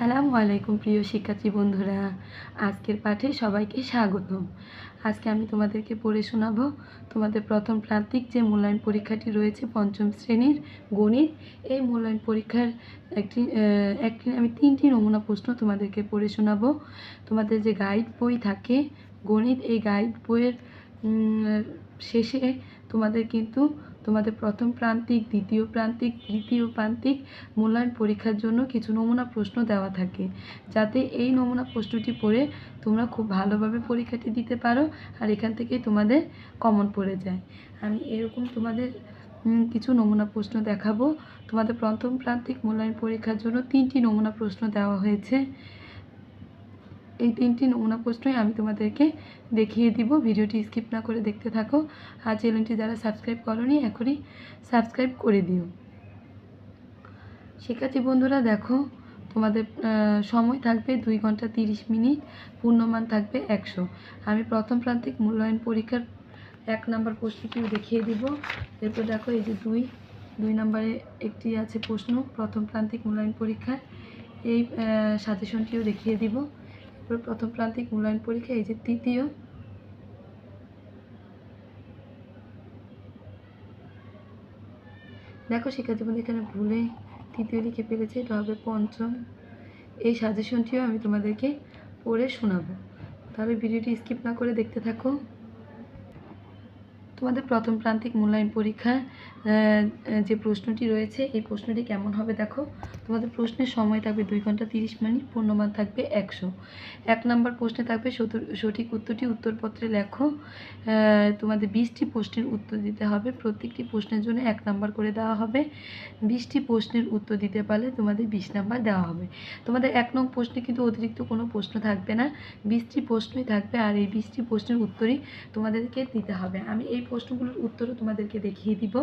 আসসালামু আলাইকুম প্রিয় শিক্ষার্থী বন্ধুরা, আজকের পাঠে সবাইকে স্বাগতম। আজকে আমি তোমাদেরকে পড়ে শোনাবো তোমাদের প্রথম প্রান্তিক যে মূল্যায়ন পরীক্ষাটি রয়েছে পঞ্চম শ্রেণির গণিত। এই মূল্যায়ন পরীক্ষার একটি একটি, আমি তিনটি নমুনা প্রশ্ন তোমাদেরকে পড়ে শোনাবো। তোমাদের যে গাইড বই থাকে, গণিত এই গাইড বইয়ের শেষে তোমাদের কিন্তু তোমাদের প্রথম প্রান্তিক, দ্বিতীয় প্রান্তিক, তৃতীয় প্রান্তিক মূল্যায়ন পরীক্ষার জন্য কিছু নমুনা প্রশ্ন দেওয়া থাকে। যাতে এই নমুনা প্রশ্নটি পড়ে তোমরা খুব ভালোভাবে পরীক্ষাটি দিতে পারো আর এখান থেকেই তোমাদের কমন পড়ে যায়। আমি এরকম তোমাদের কিছু নমুনা প্রশ্ন দেখাবো। তোমাদের প্রথম প্রান্তিক মূল্যায়ন পরীক্ষার জন্য তিনটি নমুনা প্রশ্ন দেওয়া হয়েছে। এই তিনটি নমুনা প্রশ্নই আমি তোমাদেরকে দেখিয়ে দিব। ভিডিওটি স্কিপ না করে দেখতে থাকো আর চ্যানেলটি যারা সাবস্ক্রাইব করনি এখনই সাবস্ক্রাইব করে দিও। শিক্ষার্থী বন্ধুরা, দেখো তোমাদের সময় থাকবে দুই ঘণ্টা তিরিশ মিনিট, পূর্ণমান থাকবে একশো। আমি প্রথম প্রান্তিক মূল্যায়ন পরীক্ষার এক নাম্বার প্রশ্নটিও দেখিয়ে দিব। এরপর দেখো এই যে দুই দুই নম্বরে একটি আছে প্রশ্ন, প্রথম প্রান্তিক মূল্যায়ন পরীক্ষার। এই সাজেশনটিও দেখিয়ে দিব। এরপর প্রথম প্রান্তিক মূল্যায়ন পরীক্ষা, এই যে তৃতীয়। দেখো শিক্ষার্থী বন্ধু, এখানে ভুলে তৃতীয় লিখে ফেলেছে, এটা হবে পঞ্চম। এই সাজেশনটিও আমি তোমাদেরকে পড়ে শোনাবো। তাহলে ভিডিওটি স্কিপ না করে দেখতে থাকো। তোমাদের প্রথম প্রান্তিক মূল্যায়ন পরীক্ষার আহ, যে প্রশ্নটি রয়েছে এই প্রশ্নটি কেমন হবে দেখো। তোমাদের প্রশ্নের সময় থাকবে দুই ঘণ্টা তিরিশ মিনিট পূর্ণমান থাকবে একশো। এক নম্বর প্রশ্নে থাকবে সঠিক উত্তরটি উত্তরপত্রে লেখো। তোমাদের বিশটি প্রশ্নের উত্তর দিতে হবে। প্রত্যেকটি প্রশ্নের জন্য এক নম্বর করে দেওয়া হবে। বিশটি প্রশ্নের উত্তর দিতে পারলে তোমাদের বিশ নাম্বার দেওয়া হবে। তোমাদের এক নং প্রশ্নে কিন্তু অতিরিক্ত কোনো প্রশ্ন থাকবে না। বিশটি প্রশ্নই থাকবে আর এই বিশটি প্রশ্নের উত্তরই তোমাদেরকে দিতে হবে। আমি এই প্রশ্নগুলোর উত্তরও তোমাদেরকে দেখিয়ে দিব।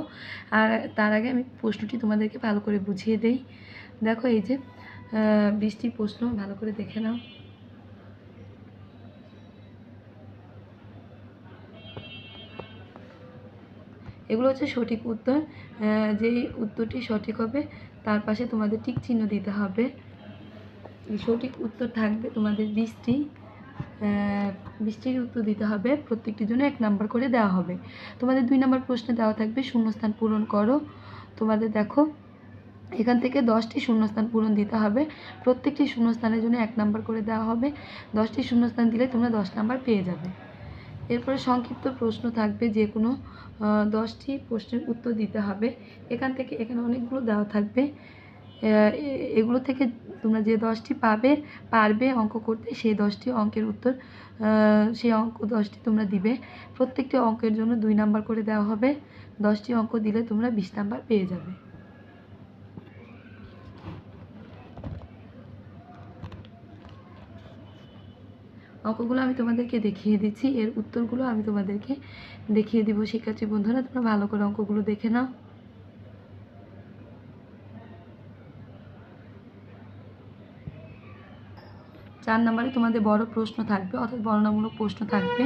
আর তার আগে আমি প্রশ্নটি তোমাদেরকে ভালো করে বুঝিয়ে দেই। দেখো এই যে বিশটি প্রশ্ন, ভালো করে দেখে নাও। এগুলো হচ্ছে সঠিক উত্তর। যেই উত্তরটি সঠিক হবে, তার পাশে তোমাদের টিক চিহ্ন দিতে হবে। সঠিক উত্তর থাকবে তোমাদের বিশটি বৃষ্টির উত্তর দিতে হবে। প্রত্যেকটির জন্য এক নাম্বার করে দেওয়া হবে। তোমাদের দুই নাম্বার প্রশ্নে দেওয়া থাকবে, শূন্যস্থান পূরণ করো। তোমাদের দেখো, এখান থেকে দশটি শূন্যস্থান পূরণ দিতে হবে। প্রত্যেকটি শূন্যস্থানের জন্য এক নাম্বার করে দেওয়া হবে। দশটি শূন্যস্থান দিলে তোমরা দশ নাম্বার পেয়ে যাবে। এরপরে সংক্ষিপ্ত প্রশ্ন থাকবে, যে কোনো দশটি প্রশ্নের উত্তর দিতে হবে। এখান থেকে এখানে অনেকগুলো দেওয়া থাকবে। এগুলো থেকে তোমরা যে দশটি পাবে, পারবে অঙ্ক করতে, সেই দশটি অঙ্কের উত্তর সেই অঙ্ক দশটি তোমরা দিবে। প্রত্যেকটি অঙ্কের জন্য দুই নাম্বার করে দেওয়া হবে। দশটি অঙ্ক দিলে তোমরা বিশ নাম্বার পেয়ে যাবে। অঙ্কগুলো আমি তোমাদেরকে দেখিয়ে দিচ্ছি। এর উত্তরগুলো আমি তোমাদেরকে দেখিয়ে দিব। শিক্ষার্থী বন্ধুরা, তোমরা ভালো করে অঙ্কগুলো দেখে নাও। চার নম্বরে তোমাদের বড় প্রশ্ন থাকবে অর্থাৎ বর্ণনামূলক প্রশ্ন থাকবে।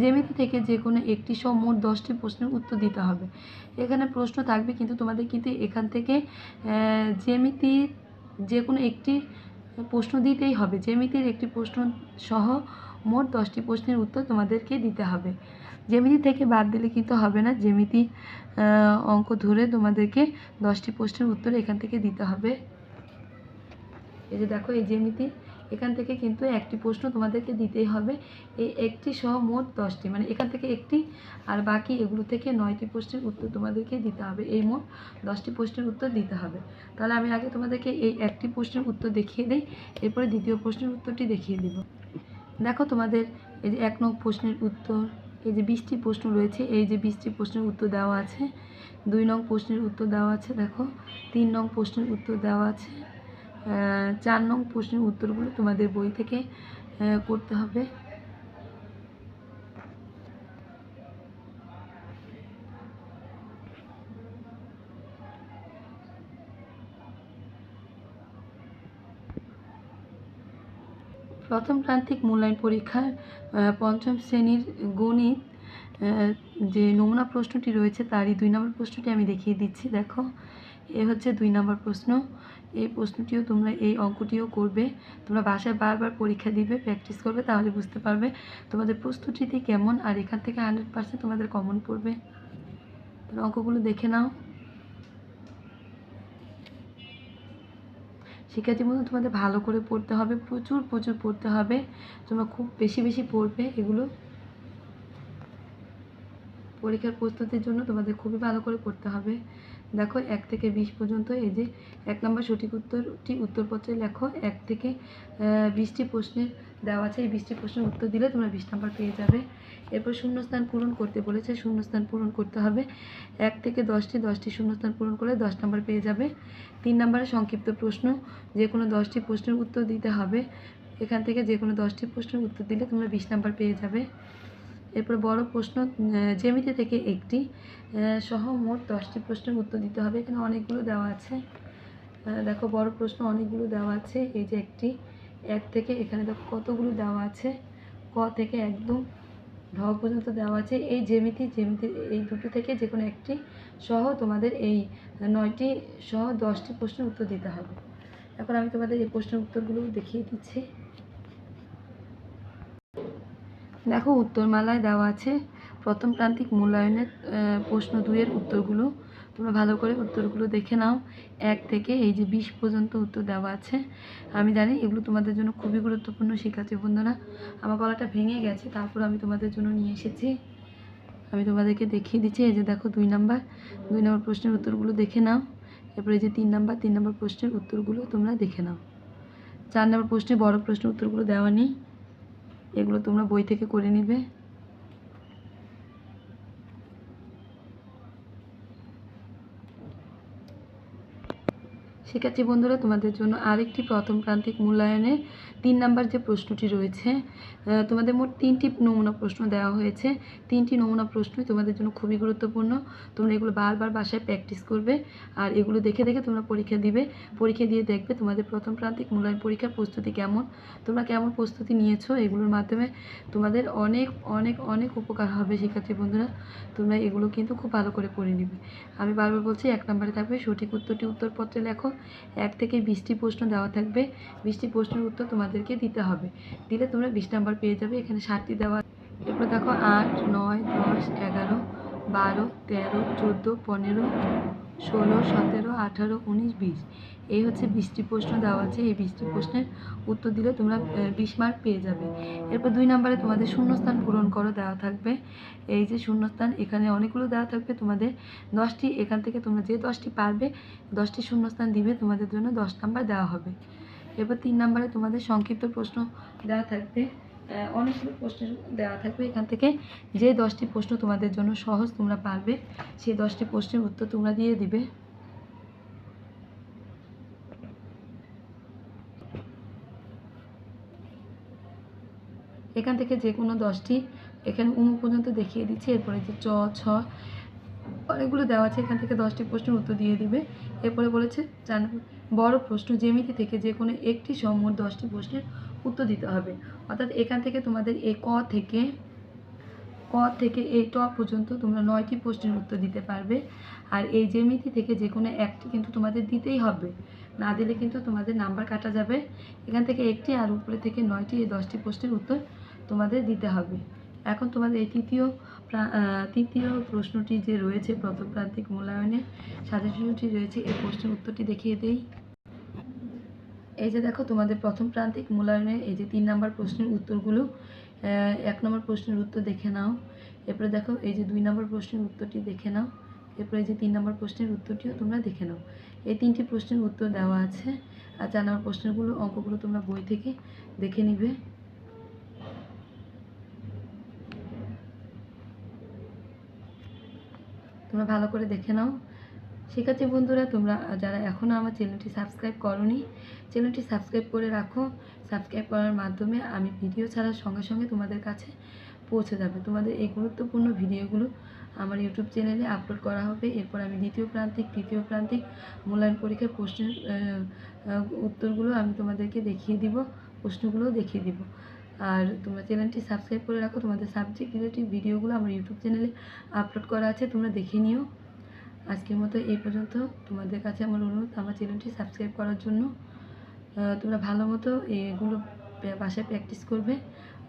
জ্যামিতি থেকে যে কোনো একটি সহ মোট দশটি প্রশ্নের উত্তর দিতে হবে। এখানে প্রশ্ন থাকবে কিন্তু তোমাদের কিন্তু এখান থেকে আহ, জ্যামিতি যে কোনো একটি প্রশ্ন দিতেই হবে। জ্যামিতির একটি প্রশ্ন সহ মোট দশটি প্রশ্নের উত্তর তোমাদেরকে দিতে হবে। জ্যামিতি থেকে বাদ দিলে কিন্তু হবে না। জ্যামিতি অঙ্ক ধরে তোমাদেরকে দশটি প্রশ্নের উত্তর এখান থেকে দিতে হবে। এই যে দেখো এই জ্যামিতি এখান থেকে কিন্তু একটি প্রশ্ন তোমাদেরকে দিতেই হবে। এই একটি সহ মোট দশটি মানে এখান থেকে একটি আর বাকি এগুলো থেকে নয়টি প্রশ্নের উত্তর তোমাদেরকে দিতে হবে। এই মোট দশটি প্রশ্নের উত্তর দিতে হবে। তাহলে আমি আগে তোমাদেরকে এই একটি প্রশ্নের উত্তর দেখিয়ে দিই, এরপরে দ্বিতীয় প্রশ্নের উত্তরটি দেখিয়ে দিব। দেখো তোমাদের এই যে এক নং প্রশ্নের উত্তর, এই যে বিশটি প্রশ্ন রয়েছে, এই যে বিশটি প্রশ্নের উত্তর দেওয়া আছে, দুই নং প্রশ্নের উত্তর দেওয়া আছে, দেখো, তিন নং প্রশ্নের উত্তর দেওয়া আছে চার নং প্রশ্নের উত্তরগুলো তোমাদের বই থেকে করতে হবে। প্রথম প্রান্তিক মূল্যায়ন পরীক্ষার পঞ্চম শ্রেণির গণিত যে নমুনা প্রশ্নটি রয়েছে তারই দুই নম্বর প্রশ্নটি আমি দেখিয়ে দিচ্ছি, দেখো। এ হচ্ছে দুই নম্বর প্রশ্ন। এই প্রশ্নটিও তোমরা এই অঙ্কটিও করবে। তোমরা বাসায় বারবার পরীক্ষা দিবে প্র্যাকটিস করবে, তাহলে বুঝতে পারবে তোমাদের প্রস্তুতিটি কেমন আর এখান থেকে হান্ড্রেড পার্সেন্ট তোমাদের কমন পড়বে। তোমরা অঙ্কগুলো দেখে নাও। শিক্ষার্থী বন্ধু, তোমাদের ভালো করে পড়তে হবে, প্রচুর প্রচুর পড়তে হবে। তোমরা খুব বেশি বেশি পড়বে এগুলো। পরীক্ষার প্রস্তুতির জন্য তোমাদের খুবই ভালো করে পড়তে হবে। দেখো, এক থেকে বিশ পর্যন্ত এই যে এক নম্বর সঠিক উত্তরটি উত্তরপত্রে লেখো। এক থেকে বিশটি প্রশ্নের দেওয়া আছে। এই বিশটি প্রশ্নের উত্তর দিলে তোমরা বিশ নম্বর পেয়ে যাবে। এরপর শূন্যস্থান পূরণ করতে বলেছে, শূন্যস্থান পূরণ করতে হবে। এক থেকে দশটি দশটি শূন্যস্থান পূরণ করলে দশ নম্বর পেয়ে যাবে। তিন নম্বরে সংক্ষিপ্ত প্রশ্ন, যে কোনো দশটি প্রশ্নের উত্তর দিতে হবে। এখান থেকে যে কোনো দশটি প্রশ্নের উত্তর দিলে তোমরা বিশ নম্বর পেয়ে যাবে। এরপর বড় প্রশ্ন জ্যামিতি থেকে একটি সহ মোট দশটি প্রশ্নের উত্তর দিতে হবে। এখানে অনেকগুলো দেওয়া আছে। দেখো বড় প্রশ্ন অনেকগুলো দেওয়া আছে। এই যে একটি, এক থেকে এখানে দেখো কতগুলো দেওয়া আছে? ক থেকে একদম ঢ পর্যন্ত দেওয়া আছে। এই জ্যামিতি জ্যামিতি, এই দুটো থেকে যে কোনো একটি সহ তোমাদের এই নয়টি সহ দশটি প্রশ্নের উত্তর দিতে হবে। এখন আমি তোমাদের এই প্রশ্নের উত্তরগুলো দেখিয়ে দিচ্ছি। দেখো, উত্তরমালায় দেওয়া আছে প্রথম প্রান্তিক মূল্যায়নের প্রশ্ন দুইয়ের উত্তরগুলো। তোমরা ভালো করে উত্তরগুলো দেখে নাও। এক থেকে এই যে বিশ পর্যন্ত উত্তর দেওয়া আছে। আমি জানি এগুলো তোমাদের জন্য খুবই গুরুত্বপূর্ণ, শিক্ষার্থী বন্ধুরা। আমার গলাটা ভেঙে গেছে, তারপর আমি তোমাদের জন্য নিয়ে এসেছি। আমি তোমাদেরকে দেখিয়ে দিচ্ছি, এই যে দেখো দুই নাম্বার। দুই নম্বর প্রশ্নের উত্তরগুলো দেখে নাও। এরপরে যে তিন নাম্বার, তিন নম্বর প্রশ্নের উত্তরগুলো তোমরা দেখে নাও। চার নম্বর প্রশ্নে বড় প্রশ্নের উত্তরগুলো দেওয়া নেই। এগুলো তোমরা বই থেকে করে নিবে। শিক্ষার্থী বন্ধুরা, তোমাদের জন্য আরেকটি প্রথম প্রান্তিক মূল্যায়নে তিন নাম্বার যে প্রশ্নটি রয়েছে তোমাদের মোট তিনটি নমুনা প্রশ্ন দেওয়া হয়েছে। তিনটি নমুনা প্রশ্নই তোমাদের জন্য খুবই গুরুত্বপূর্ণ। তোমরা এগুলো বারবার বাসায় প্র্যাকটিস করবে আর এগুলো দেখে দেখে তোমরা পরীক্ষা দিবে। পরীক্ষা দিয়ে দেখবে তোমাদের প্রথম প্রান্তিক মূল্যায়ন পরীক্ষার প্রস্তুতি কেমন। তোমরা কেমন প্রস্তুতি নিয়েছো এগুলোর মাধ্যমে তোমাদের অনেক অনেক অনেক উপকার হবে শিক্ষার্থী বন্ধুরা। তোমরা এগুলো কিন্তু খুব ভালো করে পড়ে নিবে। আমি বারবার বলছি, এক নম্বরে থাকবে সঠিক উত্তরটি উত্তরপত্রে লেখো। এক থেকে বিশটি প্রশ্ন দেওয়া থাকবে। বিশটি প্রশ্নের উত্তর তোমাদেরকে দিতে হবে। দিলে তোমরা বিশ নাম্বার পেয়ে যাবে। এখানে ষাটটি দেওয়া এরপর দেখো আট, নয়, দশ, এগারো, বারো, তেরো, চোদ্দ, পনেরো ষোলো, সতেরো, আঠারো, উনিশ, বিশ। এই হচ্ছে বিশটি প্রশ্ন দেওয়া আছে। এই বিশটি প্রশ্নের উত্তর দিলে তোমরা বিশ মার্ক পেয়ে যাবে। এরপর দুই নম্বরে তোমাদের শূন্যস্থান পূরণ করো দেওয়া থাকবে। এই যে শূন্যস্থান, এখানে অনেকগুলো দেওয়া থাকবে। তোমাদের দশটি, এখান থেকে তোমরা যে দশটি পারবে, দশটি শূন্যস্থান দিবে। তোমাদের জন্য দশ নাম্বার দেওয়া হবে। এরপর তিন নম্বরে তোমাদের সংক্ষিপ্ত প্রশ্ন দেওয়া থাকবে। অনেকগুলো প্রশ্ন দেওয়া থাকবে এখান থেকে। যে দশটি প্রশ্ন তোমাদের জন্য সহজ তোমরা পারবে, সেই দশটি প্রশ্নের উত্তর তোমরা দিয়ে দিবে। এখান থেকে যে কোনো দশটি, এখানে উম পর্যন্ত দেখিয়ে দিচ্ছি, এরপরে যে চ, ছ, অনেকগুলো দেওয়া আছে, এখান থেকে দশটি প্রশ্নের উত্তর দিয়ে দিবে। এরপরে বলেছে চার বড় প্রশ্ন, জ্যামিতি থেকে যে কোনো একটি সমর দশটি প্রশ্নের উত্তর দিতে হবে। অর্থাৎ এখান থেকে তোমাদের এই ক থেকে ক থেকে এই ট পর্যন্ত তোমরা নয়টি প্রশ্নের উত্তর দিতে পারবে। আর এই জ্যামিতি থেকে যে কোনো একটি কিন্তু তোমাদের দিতেই হবে। না দিলে কিন্তু তোমাদের নাম্বার কাটা যাবে। এখান থেকে একটি আর উপরে থেকে নয়টি, এই দশটি প্রশ্নের উত্তর তোমাদের দিতে হবে। এখন তোমাদের এই তৃতীয় তৃতীয় প্রশ্নটি যে রয়েছে প্রথম প্রান্তিক মূল্যায়নের সাজেশনটি রয়েছে, এই প্রশ্নের উত্তরটি দেখিয়ে দেই। এই যে দেখো, তোমাদের প্রথম প্রান্তিক মূল্যায়নের এই যে তিন নম্বর প্রশ্নের উত্তরগুলো এক নম্বর প্রশ্নের উত্তর দেখে নাও। এরপরে দেখো, এই যে দুই নম্বর প্রশ্নের উত্তরটি দেখে নাও। এরপরে এই যে তিন নম্বর প্রশ্নের উত্তরটিও তোমরা দেখে নাও। এই তিনটি প্রশ্নের উত্তর দেওয়া আছে, আর চার নম্বর প্রশ্নগুলো, অঙ্কগুলো তোমরা বই থেকে দেখে নিবে। তোমরা ভালো করে দেখে নাও। শিক্ষার্থী বন্ধুরা, তোমরা যারা এখনও আমার চ্যানেলটি সাবস্ক্রাইব করনি চ্যানেলটি সাবস্ক্রাইব করে রাখো। সাবস্ক্রাইব করার মাধ্যমে আমি ভিডিও ছাড়ার সঙ্গে সঙ্গে তোমাদের কাছে পৌঁছে যাবে। তোমাদের এই গুরুত্বপূর্ণ ভিডিওগুলো আমার ইউটিউব চ্যানেলে আপলোড করা হবে। এরপর আমি দ্বিতীয় প্রান্তিক, তৃতীয় প্রান্তিক মূল্যায়ন পরীক্ষার প্রশ্নের উত্তরগুলো আমি তোমাদেরকে দেখিয়ে দিব, প্রশ্নগুলোও দেখিয়ে দিব। আর তোমরা চ্যানেলটি সাবস্ক্রাইব করে রাখো। তোমাদের সাবজেক্ট রিলেটিভ ভিডিওগুলো আমার ইউটিউব চ্যানেলে আপলোড করা আছে, তোমরা দেখে নিও। আজকের মতো এই পর্যন্ত। তোমাদের কাছে আমার অনুরোধ, আমার চ্যানেলটি সাবস্ক্রাইব করার জন্য। তোমরা ভালো মতো এগুলো বাসায় প্র্যাকটিস করবে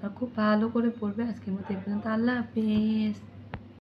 আর খুব ভালো করে পড়বে আজকের মতো এই পর্যন্ত। আল্লাহ হাফিজ।